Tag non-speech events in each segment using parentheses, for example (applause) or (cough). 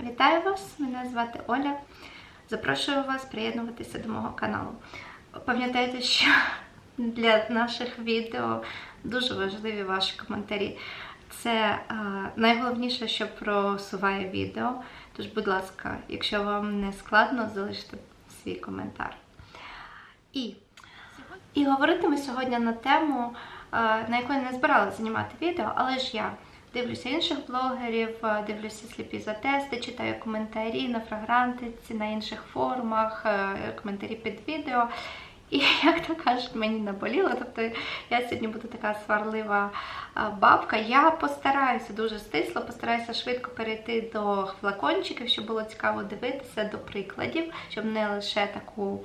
Вітаю вас! Мене звати Оля. Запрошую вас приєднуватися до мого каналу. Пам'ятайте, що для наших відео дуже важливі ваші коментарі. Це е, найголовніше, що просуває відео. Тож, будь ласка, якщо вам не складно, залиште свій коментар. І, і говорити ми сьогодні на тему, е, на яку я не збиралася знімати відео, але ж я дивлюся інших блогерів, е, дивлюся сліпі за тести, читаю коментарі на фрагрантиці, на інших форумах, е, коментарі під відео. І (laughs) як то кажуть, мені наболіло. Тобто я сьогодні буду така сварлива е, бабка. Я постараюся дуже стисло, постараюся швидко перейти до флакончиків, щоб було цікаво дивитися до прикладів, щоб не лише таку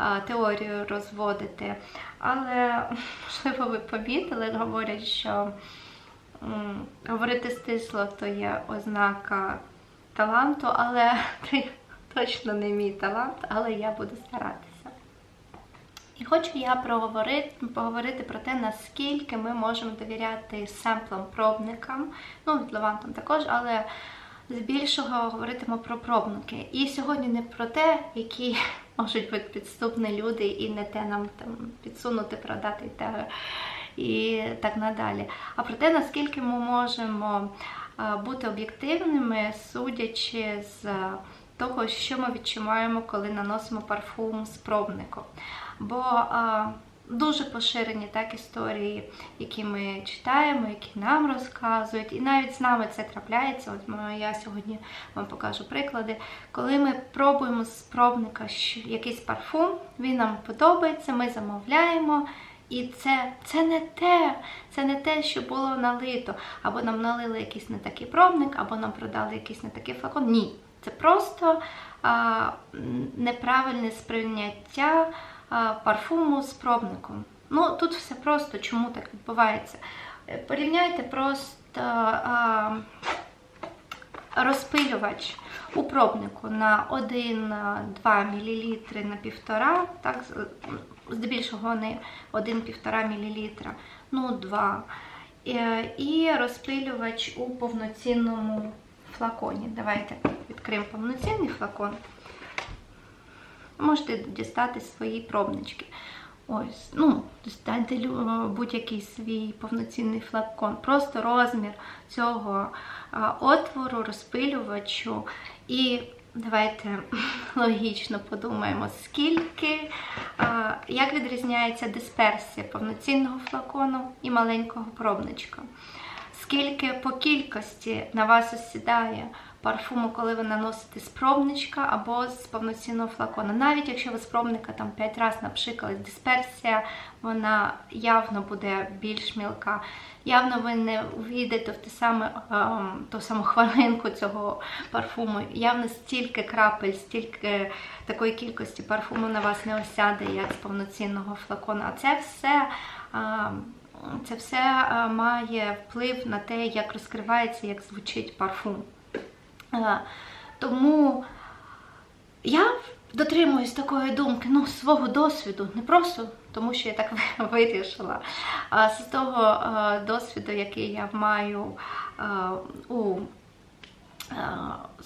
е, теорію розводити. Але, (laughs) можливо, ви помітили, говорять, що говорити стисло то є ознака таланту, але (laughs) це точно не мій талант, але я буду старатися. І хочу я проговорити, поговорити про те, наскільки ми можемо довіряти семплам пробникам, ну, від також, але здебільшого говоритимо про пробники. І сьогодні не про те, які (laughs) можуть бути підступні люди і не те нам там підсунути, продати і те, і так надалі. А про те, наскільки ми можемо бути об'єктивними, судячи з того, що ми відчуваємо, коли наносимо парфум з пробником. Бо а, дуже поширені так історії, які ми читаємо, які нам розказують, і навіть з нами це трапляється. От ми- я сьогодні вам покажу приклади. Коли ми пробуємо з пробника якийсь парфум, він нам подобається, ми замовляємо. І це, це не те, це не те, що було налито. Або нам налили якийсь не такий пробник, або нам продали якийсь не такий флакон. Ні. Це просто а, неправильне сприйняття а, парфуму з пробником. Ну, тут все просто, чому так відбувається. Е, Порівняйте просто а, розпилювач у пробнику на 1-2 мл на 1,5, так, здебільшого не 1-1,5 мл, ну 2. Е, І розпилювач у повноцінному флаконі. Давайте відкриємо повноцінний флакон. Можете дістати свої пробнички. Ось, ну, дістаньте будь-який свій повноцінний флакон. Просто розмір цього отвору, розпилювачу. І давайте (laughs) логічно подумаємо, скільки, як відрізняється дисперсія повноцінного флакону і маленького пробничка. Скільки по кількості на вас осідає парфуму, коли ви наносите з пробничка або з повноцінного флакона. Навіть якщо ви з пробника там 5 разів напшикались, дисперсія, вона явно буде більш мілка. Явно ви не увійдете в те саме, ем, ту саму хвилинку цього парфуму. Явно стільки крапель, стільки такої кількості парфуму на вас не осяде, як з повноцінного флакона. А це все. ем, це все е, має вплив на те, як розкривається, як звучить парфум. Тому я дотримуюсь такої думки, ну, свого досвіду, не просто тому, що я так (laughs) вирішила, а з того е, досвіду, який я маю е, у е,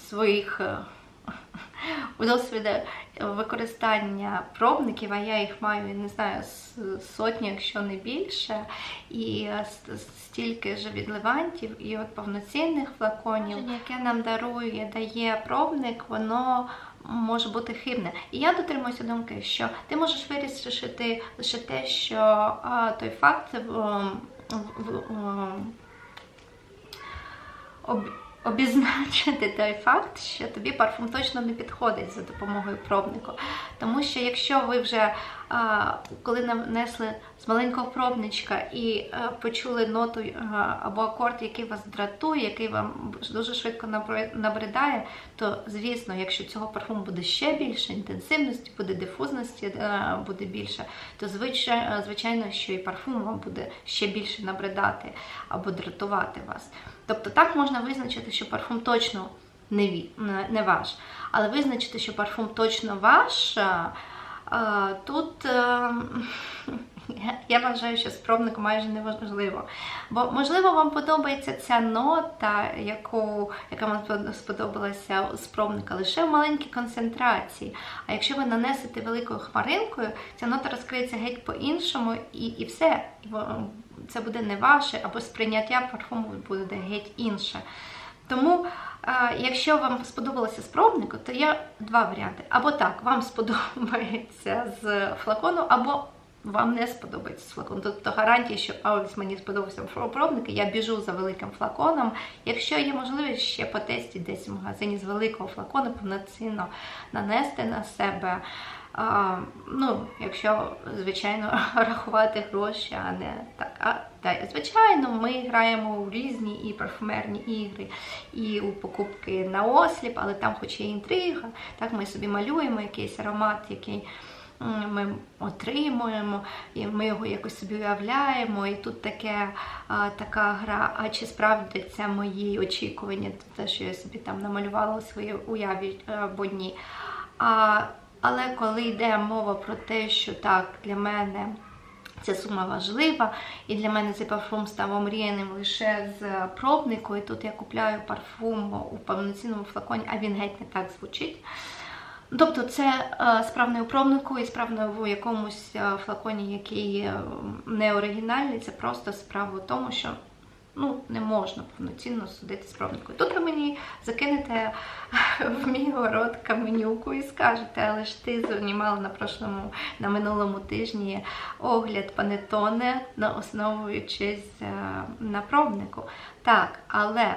своїх (laughs) досвіду використання пробників, а я їх маю, не знаю, сотні, якщо не більше, і стільки ж від левантів, і от повноцінних флаконів, яке нам дарує, дає пробник, воно може бути хибне. І я дотримуюся думки, що ти можеш вирішити лише те, що а, той факт в, в, в, ем, об, обізначити той факт, що тобі парфум точно не підходить за допомогою пробнику. Тому що якщо ви вже коли нанесли з маленького пробничка і почули ноту або акорд, який вас дратує, який вам дуже швидко набридає, то звісно, якщо цього парфуму буде ще більше, інтенсивності, буде дифузності е, буде більше, то звичайно, що і парфум вам буде ще більше набридати або дратувати вас. Тобто так можна визначити, що парфум точно не, не- ваш. Але визначити, що парфум точно ваш, а, а, тут е, (laughs) Я вважаю, що спробник майже неважливо. Бо, можливо, вам подобається ця нота, яку, яка вам сподобалася у спробника, лише в маленькій концентрації. А якщо ви нанесете великою хмаринкою, ця нота розкриється геть по-іншому, і і все. Це буде не ваше, або сприйняття парфуму буде геть інше. Тому, якщо вам сподобалося спробнику, то є два варіанти. Або так, вам (laughs) сподобається з флакону, або вам не сподобається з флаконом. Тобто гарантія, що ось мені сподобався пробник, я біжу за великим флаконом. Якщо є можливість ще по тесті десь в магазині з великого флакону повноцінно нанести на себе. А, ну, Якщо, звичайно, (laughs) рахувати гроші, а не так. А, та, Звичайно, ми граємо у різні і парфумерні ігри, і у покупки на осліп, але там хоч є інтрига, так ми собі малюємо якийсь аромат, який ми отримуємо, і ми його якось собі уявляємо. І тут таке, а, така гра, а чи справдяться мої очікування, те, що я собі там намалювала у своїй уяві або ні. А, Але коли йде мова про те, що так, для мене. Ця сума важлива, і для мене цей парфум став омріяним лише з пробнику. І тут я купляю парфум у повноцінному флаконі, а він геть не так звучить. Тобто це е, справне у пробнику і справне в якомусь е, флаконі, який е, не оригінальний, це просто справа в тому, що ну, не можна повноцінно судити з пробникою. Тут ви мені закинете (laughs) в мій город каменюку і скажете, але ж ти знімала на прошлому, на минулому тижні огляд панетоне, основуючись на пробнику. Так, але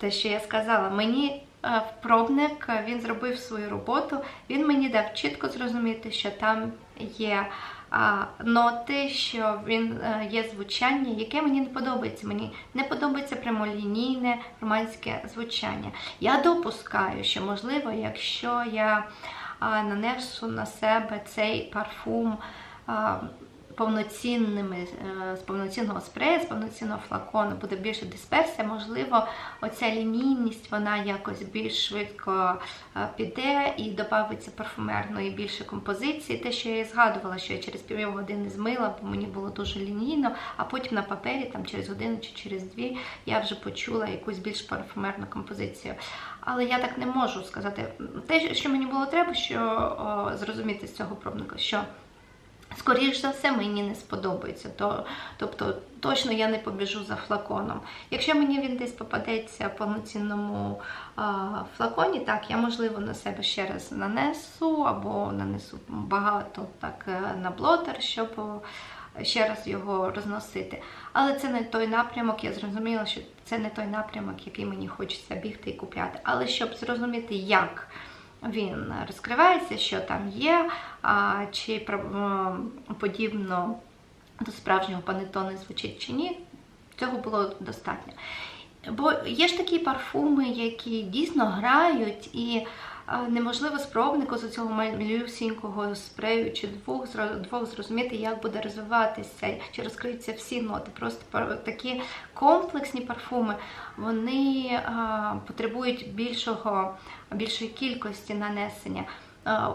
те, що я сказала, мені Е, пробник е, він зробив свою роботу, він мені дав чітко зрозуміти, що там є ноти, що він е, є звучання, яке мені не подобається. Мені не подобається прямолінійне романське звучання. Я допускаю, що, можливо, якщо я нанесу на себе цей парфум повноцінними, е, з повноцінного спрею, з повноцінного флакону буде більше дисперсія, можливо, оця лінійність вона якось більш швидко е, піде і додається парфумерної більше композиції. Те, що я і згадувала, що я через півгодини змила, бо мені було дуже лінійно, а потім на папері, там через годину чи через дві, я вже почула якусь більш парфумерну композицію. Але я так не можу сказати. Те, що мені було треба, що о, зрозуміти з цього пробника, що Скоріш за все, мені не сподобається. То, Тобто, точно я не побіжу за флаконом. Якщо мені він десь попадеться в повноцінному а, флаконі, так, я, можливо, на себе ще раз нанесу, або нанесу багато так е, на блотер, щоб ще раз його розносити. Але це не той напрямок, я зрозуміла, що це не той напрямок, який мені хочеться бігти і купляти. Але щоб зрозуміти, як він розкривається, що там є, чи подібно до справжнього панетони звучить чи ні, цього було достатньо. Бо є ж такі парфуми, які дійсно грають, і неможливо спробнику з цього малюсінького спрею чи двох двох зрозуміти, як буде розвиватися, чи розкриються всі ноти. Просто такі комплексні парфуми вони потребують більшого, більшої кількості нанесення.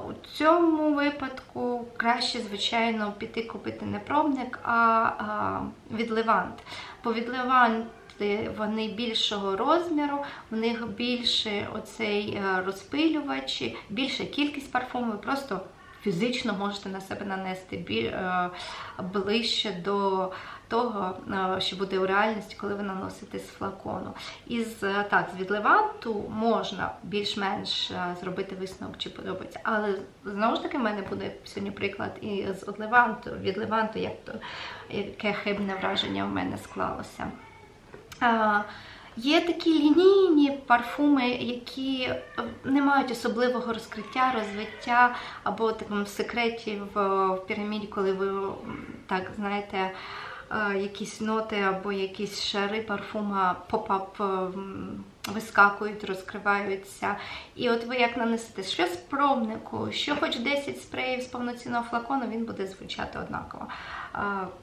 У цьому випадку краще, звичайно, піти купити не пробник, а відливант. Бо відливант вони більшого розміру, в них більше оцей е, розпилювач, більша кількість парфумів, просто фізично можете на себе нанести е, ближче до того, е, що буде у реальності, коли ви наносите з флакону. Із так, з відливанту можна більш-менш зробити висновок, чи подобається. Але знову ж таки, в мене буде сьогодні приклад і з відливанту, відливанту, як то яке хибне враження в мене склалося. Є такі лінійні парфуми, які не мають особливого розкриття, розвиття або такому секреті в піраміді, коли ви так знаєте, якісь ноти або якісь шари парфума поп-ап вискакують, розкриваються. І от ви як нанесете що з пробнику, що хоч 10 спреїв з повноцінного флакону, він буде звучати однаково.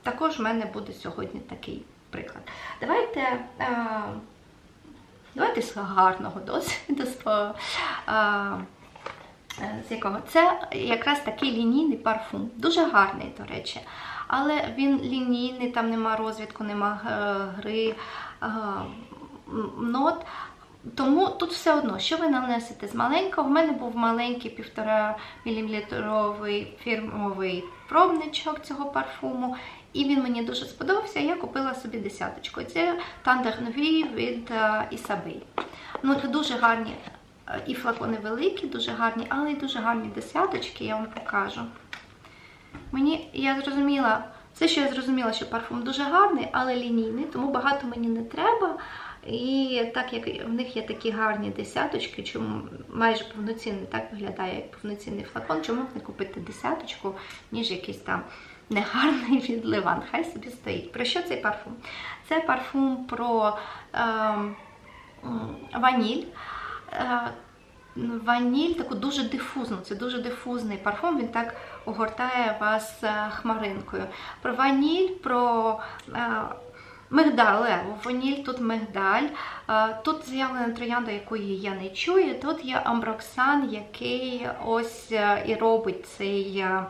Також в мене буде сьогодні такий приклад. Давайте а, давайте з гарного досвіду, з, а, з якого це якраз такий лінійний парфум. Дуже гарний, до речі. але він лінійний, там нема розвідку, нема е, гри е, нот. Тому тут все одно, що ви нанесете з маленького. В мене був маленький 1,5 мм фірмовий пробничок цього парфуму. І він мені дуже сподобався. Я купила собі десяточку. Це Тандер Нові від е, Ісабель. Ну, дуже гарні е, і флакони великі, дуже гарні, але й дуже гарні десяточки, я вам покажу. Мені я зрозуміла, все, що я зрозуміла, що парфум дуже гарний, але лінійний, тому багато мені не треба. І так як в них є такі гарні десяточки, чому майже повноцінний, так виглядає як повноцінний флакон, чому б не купити десяточку, ніж якийсь там негарний (laughs) від Ливан. Хай собі стоїть. Про що цей парфум? Це парфум про м, ваніль. Е, Ваніль таку дуже дифузну, це дуже дифузний парфум, він так огортає вас е, хмаринкою. Про ваніль, про е, мигдаль, ваніль, тут мигдаль. Е, Тут з'явлена троянда, якої я не чую. Тут є амброксан, який ось е, і робить цей е, е,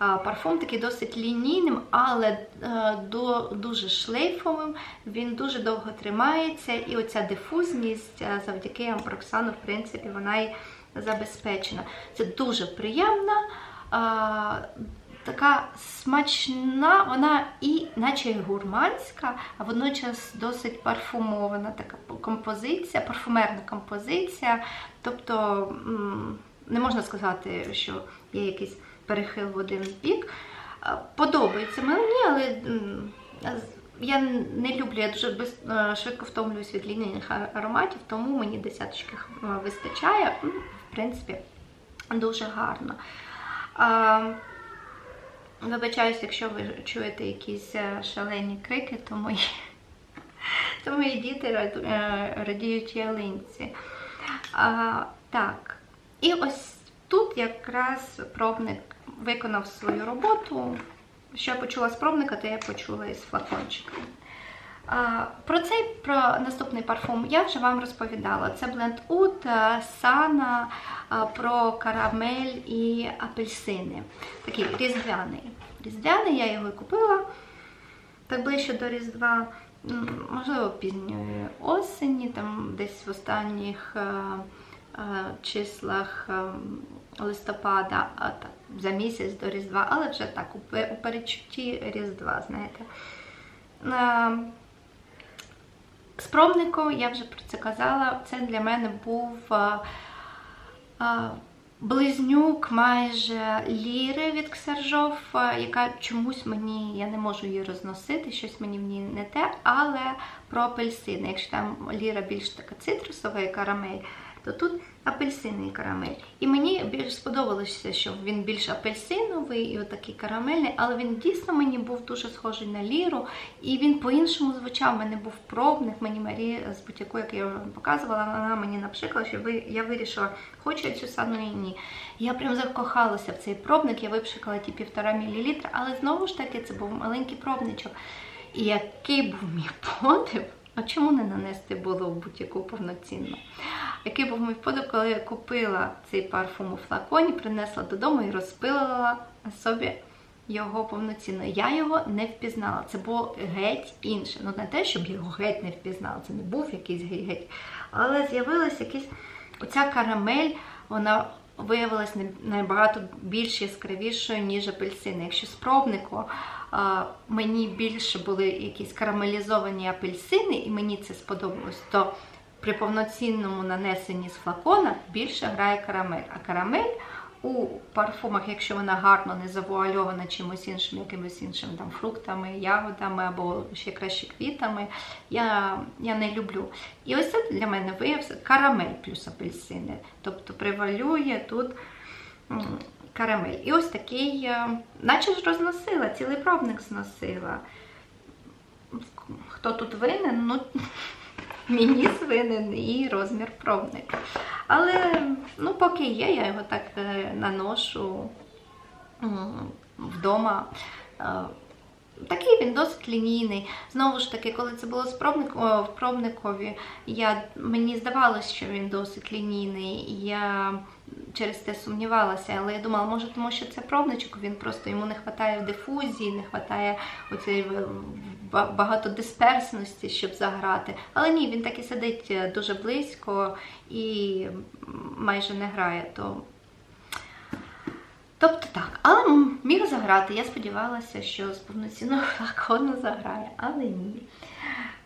парфум, такий досить лінійним, але е, до, дуже шлейфовим. Він дуже довго тримається, і оця дифузність е, завдяки амброксану, в принципі, вона й забезпечена. Це дуже приємна. Така смачна, вона і наче гурманська, а водночас досить парфумована така композиція, парфумерна композиція. Тобто не можна сказати, що є якийсь перехил в один бік. Е, Подобається мені, але я не люблю, я дуже е, швидко втомлююсь від лінійних ароматів, тому мені десяточки е, вистачає. В принципі, дуже гарно. Вибачаюсь, якщо ви чуєте якісь шалені крики, то мої, (laughs) то мої діти радіють ялинці. Так, і ось тут якраз пробник виконав свою роботу. Що я почула з пробника, то я почула із флакончика. Про цей про наступний парфум я вже вам розповідала. Це бленд Oud Сана про карамель і апельсини. Такий різдвяний. Різдвяний, я його купила. Так ближче до Різдва, можливо, пізньої осені, там десь в останніх е, е, числах е, листопада, а так, за місяць до Різдва, але вже так, у передчутті Різдва, знаєте. Е, з пробнику, я вже про це казала, це для мене був е, е, близнюк майже ліри від Ксержов, е, яка чомусь мені, я не можу її розносити, щось мені в ній не те, але про апельсини. Якщо там ліра більш така цитрусова і карамель, то тут апельсини і карамель. І мені більш сподобалося, що він більш апельсиновий і отакий карамельний, але він дійсно мені був дуже схожий на ліру, і він по-іншому звучав. У мене був пробник, мені Марія з будь-яку, як я вам показувала, вона мені напшикала, що я вирішила, хочу я цю сану і ні. Я прям закохалася в цей пробник, я випшикала ті півтора мілілітра, але знову ж таки це був маленький пробничок. І який був мій (laughs) подив, а чому не нанести було в будь-яку повноцінну? Який був мій подив, коли я купила цей парфум у флаконі, принесла додому і розпилила собі його повноцінно. Я його не впізнала. Це було геть інше. Ну, не те, щоб його геть не впізнала, це не був якийсь геть. Але з'явилась якась оця карамель, вона виявилась набагато більш яскравішою, ніж апельсини. Якщо з пробнику а, мені більше були якісь карамелізовані апельсини, і мені це сподобалось, то при повноцінному нанесенні з флакона більше грає карамель. А карамель у парфумах, якщо вона гарно не завуальована чимось іншим, якимось іншим там фруктами, ягодами або ще краще квітами, я, я не люблю. І ось це для мене виявився карамель плюс апельсини. Тобто превалює тут карамель. І ось такий, е, наче ж розносила, цілий пробник зносила. Хто тут винен? Ну, (laughs) мені винен і розмір пробника. Але ну, поки є, я його так е, наношу вдома. Е, Такий він досить лінійний. Знову ж таки, коли це було в пробникові, мені здавалося, що він досить лінійний. Через те сумнівалася, але я думала, може, тому що це пробничок, він просто йому не вистачає дифузії, не вистачає е, ба- багатодисперсності, щоб заграти. Але ні, він так і сидить е, дуже близько і майже не грає. То Тобто так, але міг заграти. Я сподівалася, що з повноцінного флакону заграє, але ні.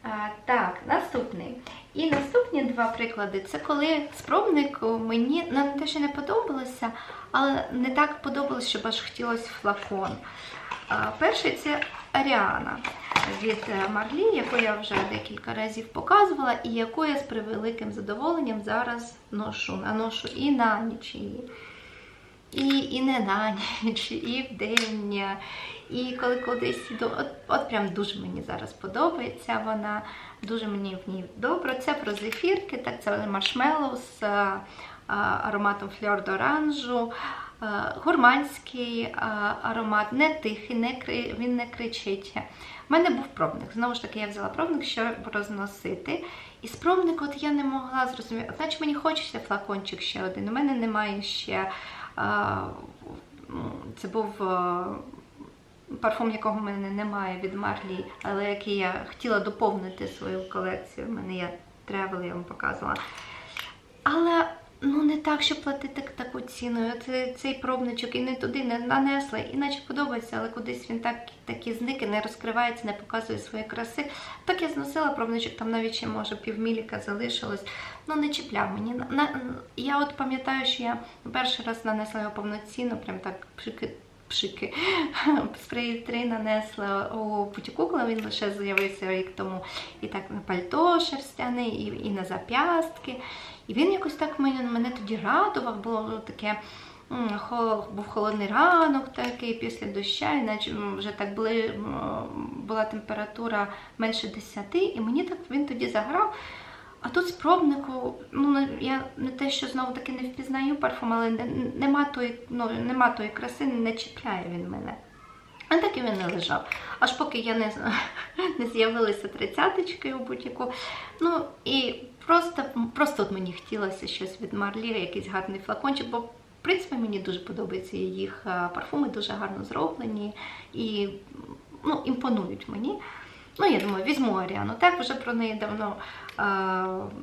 А, так, наступний. І наступні два приклади це коли спробник мені не те, що не подобалося, але не так подобалось, щоб аж хотілося флакон. Перший це Аріана від е, Марлі, яку я вже декілька разів показувала, і яку я з превеликим задоволенням зараз ношу. Наношу і на ніч її. І, і не на ніч, і в день, і коли кудись іду. От, от прям дуже мені зараз подобається вона, дуже мені в ній добре. Це про зефірки, так це маршмеллоу з а, ароматом фльор. А, Гурманський аромат, не тихий, не кри, він не кричить. У мене був пробник. Знову ж таки, я взяла пробник, щоб розносити. І з пробника от я не могла зрозуміти, наче мені хочеться флакончик ще один. У мене немає ще. М, Це був парфум, якого в мене немає від Марлі, але який я хотіла доповнити свою колекцію. У мене є тревел, я вам показувала. Але ну не так, щоб платити таку ціну. Це, цей пробничок і не туди не нанесла, іначе подобається, але кудись він так, такі зники не розкривається, не показує своєї краси. Так я зносила пробничок, там навіть ще може півміліка залишилось. Ну не чіпляв мені. На, на- я от пам'ятаю, що я перший раз нанесла його повноцінно, прям так пшики. (laughs) Спрей 3 нанесла у бутіку, коли він лише з'явився рік тому. І так на пальто шерстяне, і, і на зап'ястки. І він якось так мене, мене тоді радував, було таке. Був холодний ранок такий після доща, іначе вже так були, була температура менше 10, і мені так він тоді заграв. А тут спробнику, ну я не те, що знову таки не впізнаю парфум, але не- нема тої, ну, нема тої краси, не чіпляє він мене. А так і він не лежав. Аж поки я не, (laughs) не з'явилися тридцяточки у бутіку. Ну і просто, просто от мені хотілося щось від Марлі, якийсь гарний флакончик, бо в принципі мені дуже подобаються їх е, парфуми, дуже гарно зроблені і ну, імпонують мені. Ну, я думаю, візьму Аріану. Так, вже про неї давно е,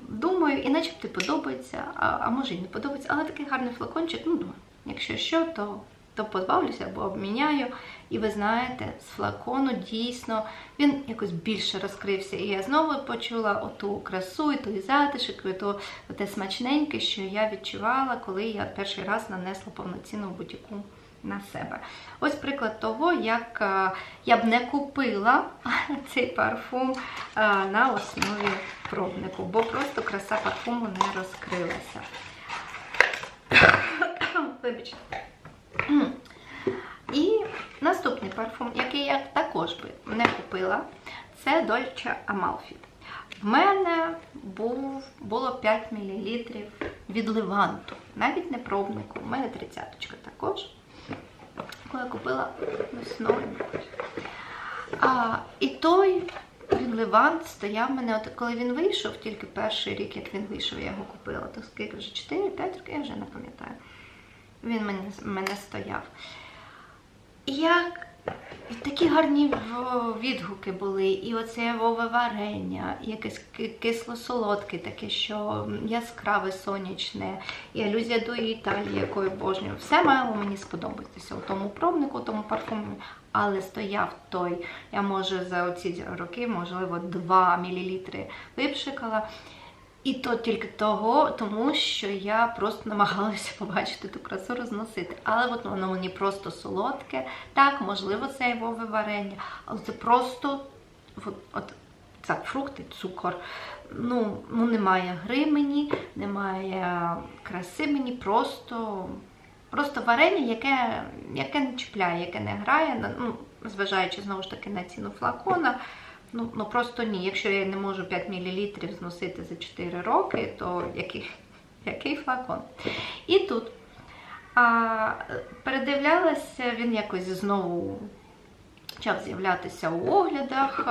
думаю, і начебто подобається, а, а може і не подобається, але такий гарний флакончик, ну, думаю, якщо що, то, то позбавлюся або обміняю. І ви знаєте, з флакону дійсно він якось більше розкрився. І я знову почула оту красу, і той затишок, і то те смачненьке, що я відчувала, коли я перший раз нанесла повноцінну бутіку на себе. Ось приклад того, як е, я б не купила (laughs) цей парфум е, на основі пробнику, бо просто краса парфуму не розкрилася. (coughs) Вибачте. І наступний парфум, який я також би не купила, це Dolce Amalfi. В мене був, було 5 мл від Леванту, навіть не пробнику, в мене тридцяточка також, яку я купила весною. А, і той він Левант стояв мене, от коли він вийшов, тільки перший рік, як він вийшов, я його купила, то скільки вже 4-5 років, я вже не пам'ятаю. Він мене, мене стояв. І як такі гарні відгуки були, і оце вове варення, якесь кисло-солодке, таке, що яскраве, сонячне, і алюзія до Італії, якою обожнюю. Все мало мені сподобатися у тому пробнику, у тому парфумі. Але стояв той, я може за оці роки, можливо, 2 мл випшикала. І то тільки того, тому що я просто намагалася (laughs) побачити ту красу розносити. Але от воно мені просто солодке. Так, можливо, це і вове варення, але це просто от, от так, фрукти, цукор. Ну, ну немає гри мені, немає краси мені, просто, просто варення, яке, яке не чіпляє, яке не грає, ну, зважаючи знову ж таки на ціну флакона. Ну, ну просто ні. Якщо я не можу 5 мл зносити за 4 роки, то який, який флакон? І тут а, передивлялася, він якось знову почав з'являтися у оглядах.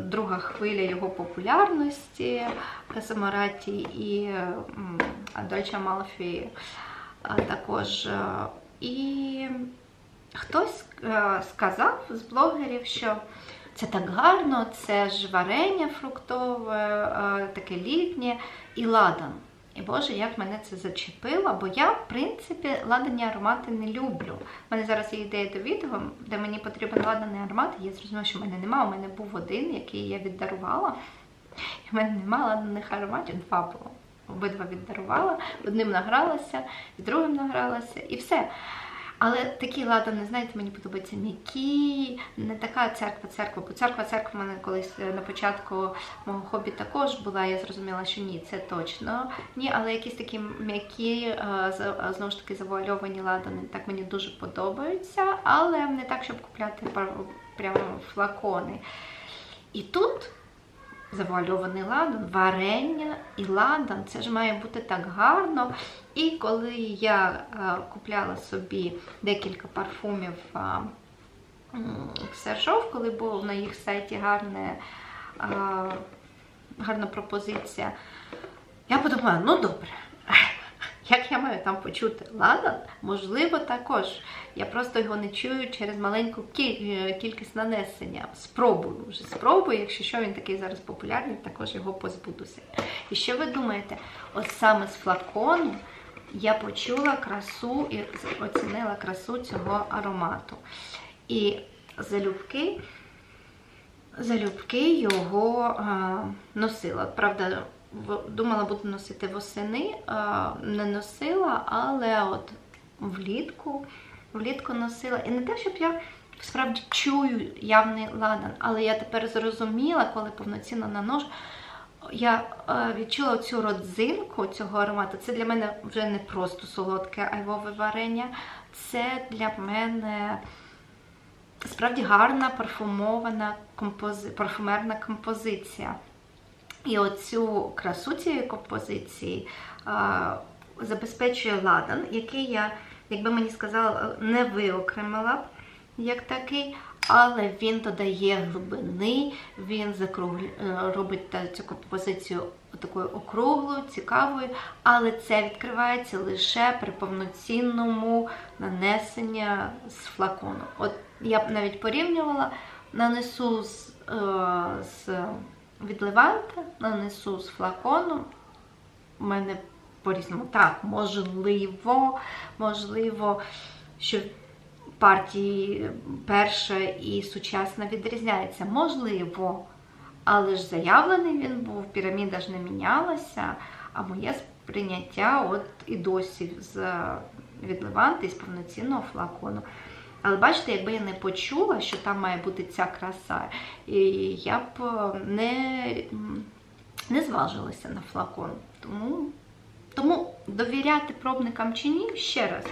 Друга хвиля його популярності Касамараті і Дольче Малфі також. І хтось сказав з блогерів, що це так гарно, це ж варення фруктове, е, таке літнє і ладан. І Боже, як мене це зачепило, бо я, в принципі, ладані аромати не люблю. У мене зараз є ідея до відео, де мені потрібен ладаний аромат. Я зрозуміла, що в мене немає. У мене був один, який я віддарувала. І в мене немає ладаних ароматів, два було. Обидва віддарувала, одним награлася, з другим награлася, і все. Але такі ладани, знаєте, мені подобаються м'які, не така церква-церква, бо церква-церква в мене колись е, на початку мого хобі також була, я зрозуміла, що ні, це точно ні, але якісь такі м'які, е, е, знову ж таки, завуальовані ладани, так мені дуже подобаються, але не так, щоб купляти прямо флакони. І тут завуальований ладан, варення і ладан. Це ж має бути так гарно. І коли я е, купляла собі декілька парфумів е, м, Ксержов, коли був на їх сайті гарне, е, гарна пропозиція, я подумала, ну добре. Як я маю там почути ладан? Можливо, також. Я просто його не чую через маленьку е, кількість нанесення. Спробую вже спробую, якщо що він такий зараз популярний, також його позбудуся. І що ви думаєте? От саме з флакону я почула красу і оцінила красу цього аромату. І залюбки, залюбки його а, носила. Правда, думала, буду носити восени, не носила, але от влітку, влітку носила. І не те, щоб я справді чую явний ладан, але я тепер зрозуміла, коли повноцінно наношу, я е, відчула цю родзинку цього аромату. Це для мене вже не просто солодке айвове варення, це для мене справді гарна парфумована компози... парфумерна композиція. І оцю красу цієї композиції а, забезпечує ладан, який я, якби мені сказала, не виокремила б як такий, але він додає глибини, він закруглю... е, робить цю композицію такою округлою, цікавою, але це відкривається лише при повноцінному нанесенні з флакону. От я б навіть порівнювала, нанесу з, е, з від Леванта, нанесу з флакону. У мене по-різному. Так, можливо, можливо, що партії перша і сучасна відрізняється. Можливо. Але ж заявлений він був, піраміда ж не мінялася, а моє сприйняття от і досі з від Леванти з повноцінного флакону. Але бачите, якби я не почула, що там має бути ця краса, я б е, не, не зважилася на флакон. Тому, тому довіряти пробникам чи ні, ще раз.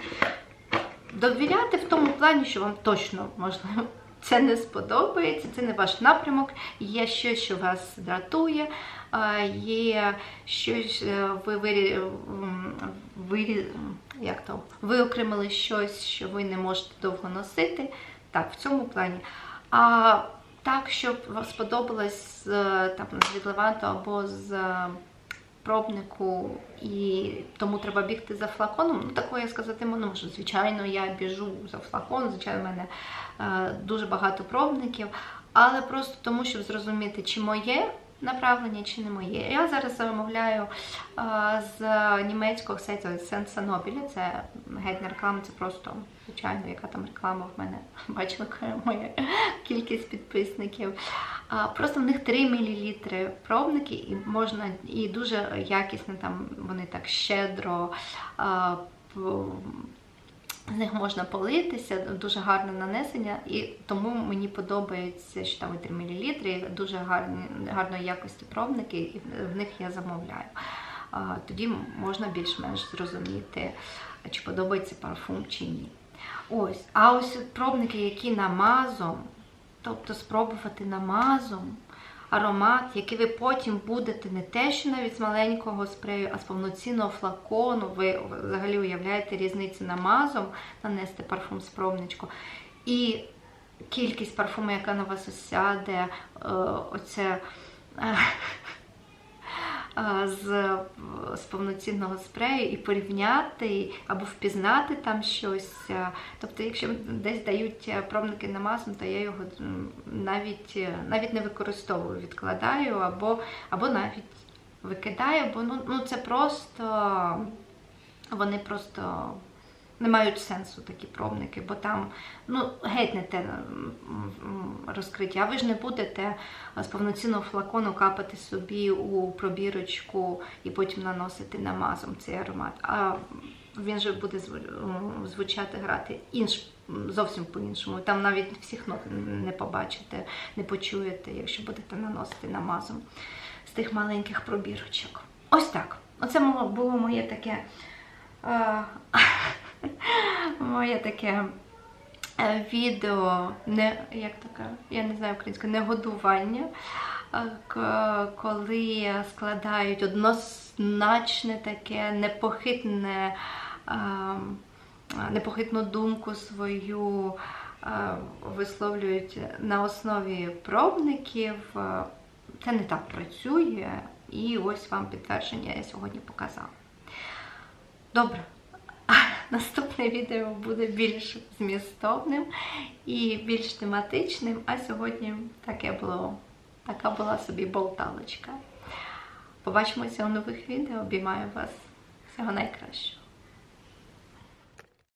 Довіряти в тому плані, що вам точно можливо це не сподобається, це не ваш напрямок, є щось, що вас дратує, є щось, е, ви вирі, вирі, як то, виокремили щось, що ви не можете довго носити. Так, в цьому плані. А так, щоб вам сподобалось там, з відлеванту або з е, пробнику, і тому треба бігти за флаконом. Ну, такого я сказати не можу. Звичайно, я біжу за флакон, звичайно, в мене е, дуже багато пробників, але просто тому, щоб зрозуміти, чи моє направлення, чи не моє. Я зараз замовляю з німецького сайту Nobile, це геть не реклама, це просто звичайно, яка там реклама в мене (laughs) бачила моя кількість підписників. Просто в них 3 мл пробники, і можна і дуже якісно там вони так щедро. З них можна политися, дуже гарне нанесення, і тому мені подобається, що там і 3 мл, дуже гарні, гарної якості пробники, і в них я замовляю. Тоді можна більш-менш зрозуміти, чи подобається парфум чи ні. Ось, а ось пробники, які намазом, тобто спробувати намазом аромат, який ви потім будете не те, що навіть з маленького спрею, а з повноцінного флакону. Ви взагалі уявляєте різницю намазом нанести парфум з промничку. І кількість парфуму, яка на вас осяде, е, оце. З, з повноцінного спрею і порівняти або впізнати там щось. Тобто, якщо десь дають е, пробники на масу, то я його навіть, е, навіть не використовую, відкладаю або, або навіть викидаю, бо ну, ну це просто вони просто не мають сенсу такі пробники, бо там ну, геть не те розкриття. А ви ж не будете з повноцінного флакону капати собі у пробірочку і потім наносити намазом цей аромат. А він же буде звучати, грати інш, зовсім по-іншому. Там навіть всіх нот не побачите, не почуєте, якщо будете наносити намазом з тих маленьких пробірочок. Ось так. Оце було моє таке. Моє таке е, відео, не, як таке, я не знаю українською, не годування, е, коли складають однозначне таке непохитне, е, непохитну думку свою, висловлюють на основі пробників. Це не так працює, і ось вам підтвердження я сьогодні показала. Добре. Наступне відео буде більш змістовним і більш тематичним. А сьогодні таке було, така була собі болталочка. Побачимося у нових відео. Обіймаю вас. Всього найкращого.